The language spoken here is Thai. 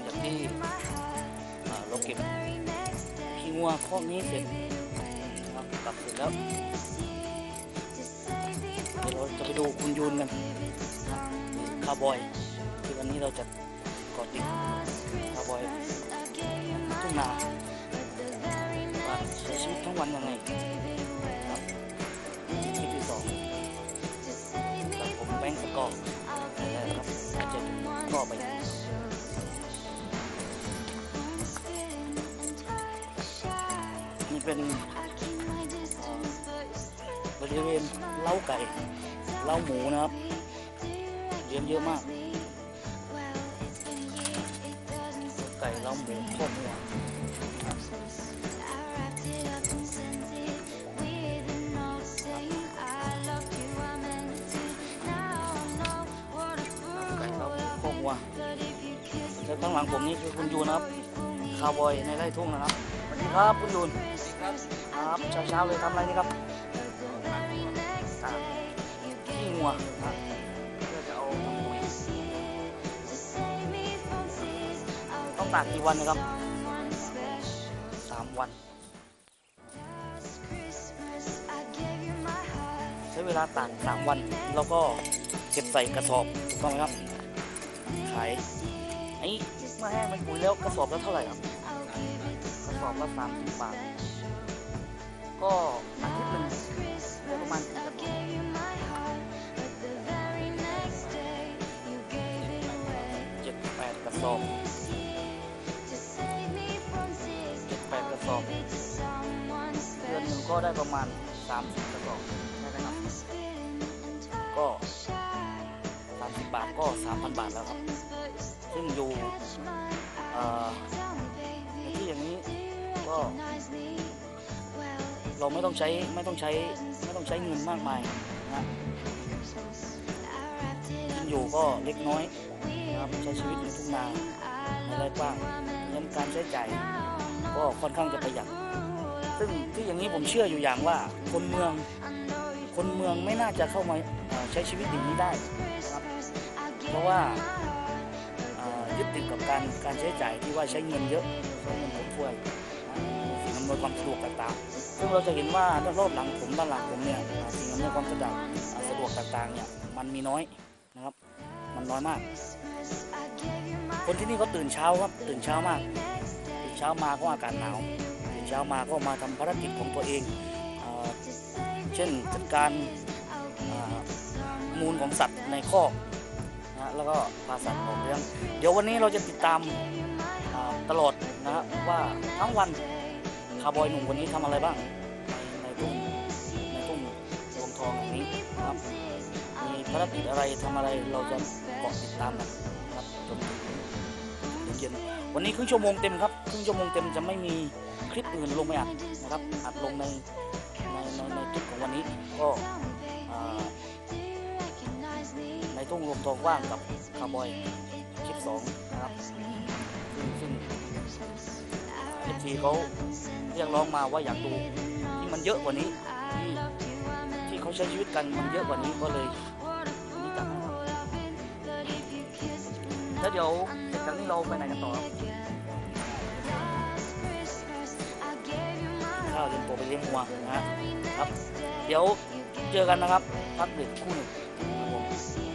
งจากที่เราเก็บขี้งัวคอกนี้เสร็จนะครับกลับเสร็จแล้วเดี๋ยวเราจะไปดูคุณยูนกันคาร์บอย ที่วันนี้เราจะกาะติดคาร์บอยทุ่งนาว่าใช้ชีวิตทั้งวันยังไงครับคลิปที่สองกับผมแบงค์สกอร์แล้วครับอาจจะก็ไป เป็นบริเวณเล้าไก่ เล้าหมูนะครับเลี้ยงเยอะมากไก่เล้าหมูข้อมัวไก่เล้าหมูข้อมัวแล้วข้างหลังผมนี่คือคุณยูนะครับ คาวบอยในไร่ทุ่งนะครับ สวัสดีครับคุณยูน ครับเช้าๆเลยทำอะไรนี่ครับขี้งัวนะเพื่อจะเอาปุ๋ยต้องตากกี่วันนะครับสามวัน ใช้เวลาตากสามวัน แล้วก็เก็บใส่กระสอบถูกต้องไหมครับขายไอ้เมื่อแห้งเป็นปุ๋ยแล้วกระสอบและเท่าไหร่ครับ กรอบละสามสิบบาท ก็อาทิตย์หนึ่งได้ประมาณกี่กระสอบเจ็ดแปดกระสอบเจ็ดแปดกระสอบเดือนหนึ่งก็ได้ประมาณสามสิบกระสอบได้ไหมครับ ก็สามสิบบาทก็สามพันบาทแล้วครับ ซึ่งอยู่ที่อย่างนี้ ก็เราไม่ต้องใช้ไม่ต้องใช้ไม่ต้องใช้เงินมากมายนะกินอยู่ก็เล็กน้อยนะครับใช้ชีวิตในทุ่งนาในไร่กว้างเงินการใช้จ่ายก็ค่อนข้างจะประหยัดซึ่งที่อย่างนี้ผมเชื่ออยู่อย่างว่าคนเมืองคนเมืองไม่น่าจะเข้ามาเอ่อใช้ชีวิตอย่างนี้ได้นะครับเพราะว่าเอ่อยึดติดกับการการใช้จ่ายที่ว่าใช้เงินเยอะใช้เงินฟุ่มเฟือย นวยความสะดวกต่างๆ ซึ่งเราจะเห็นว่าด้านรอบหลังผมด้านหลังผมเนี่ยสิ่งอำนวยความสะดวกสะดวกต่างๆเนี่ยมันมีน้อยนะครับ มันน้อยมาก คนที่นี่เขาตื่นเช้าครับตื่นเช้ามากตื่นเช้ามาก็อากาศหนาวตื่นเช้ามาก็มาทำภารกิจของตัวเองอ่าเช่นจัดการมูลของสัตว์ในคอกนะฮะแล้วก็พาสัตว์ออกเลี้ยงเดี๋ยววันนี้เราจะติดตามตลอดนะฮะว่าทั้งวัน คาร์บอยหนุ่มคนนี้ทำอะไรบ้าง ในในทุ่งในทุ่งรวงทองแห่งนี้นะครับ มีภารกิจอะไรทำอะไรเราจะเกาะติดตามกันนะครับจนถึงเย็นวันนี้ครึ่งชั่วโมงเต็มครับครึ่งชั่วโมงเต็มจะไม่มีคลิปอื่นลงไม่อัดนะครับอัดลงในในในในคลิปของวันนี้ก็ในทุ่งรวงทองว่างกับคาร์บอยคลิปสองนะครับซึ่งซึ่ง เอฟซีเขาเรียกร้องมาว่าอยากดูที่มันเยอะกว่านี้ที่ที่เขาใช้ชีวิตกันมันเยอะกว่านี้ก็เลยนี่จัดให้ครับแล้วเดี๋ยวเสร็จจากนี้เราไปไหนกันต่อข้าวเลี้ยงโปไปเลี้ยงวัวนะครับ เดี๋ยวเจอกันนะครับพักเบรกคู่หนึ่ง